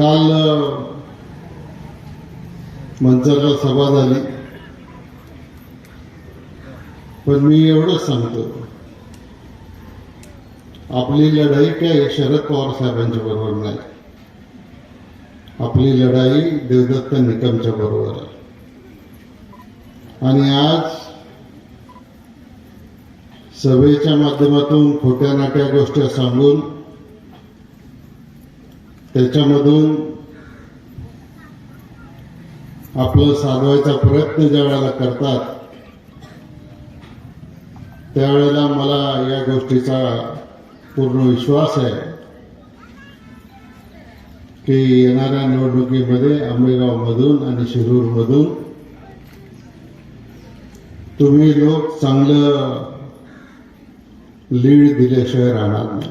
काल अ, मंचाला सभा झाली. पण मी एवढंच सांगतो. आपली लढाई काय शरद पवार साहेबांच्या बरोबर नाही. आपली लढाई देवदत्त निकमच्या बरोबर आहे. आणि आज सभेच्या माध्यमातून खोट्या नाट्या गोष्टी सांगून त्याच्यामधून आपलं साधवायचा प्रयत्न ज्या वेळेला करतात त्यावेळेला मला या गोष्टीचा पूर्ण विश्वास आहे की येणाऱ्या निवडणुकीमध्ये आंबेगावमधून आणि शिरूरमधून तुम्ही लोक चांगलं लीड दिल्याशिवाय राहणार नाही.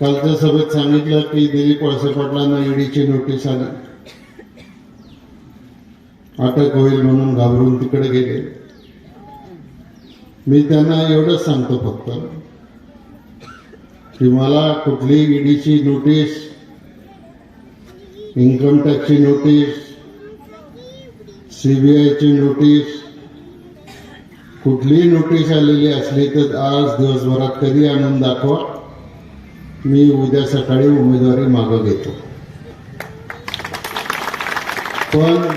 कालच्या सभेत सांगितलं की दिलीप वळसे पाटलांना ईडीची नोटीस आली. अटक होईल म्हणून घाबरून तिकडे गेले. मी त्यांना एवढंच सांगतो फक्त की मला कुठली ईडीची नोटीस इन्कम टॅक्सची नोटीस सीबीआयची नोटीस कुठलीही नोटीस आलेली असली तर आज दिवसभरात कधी आणून दाखवा? मी उद्या सकाळी उमेदवारी मागं घेतो. पण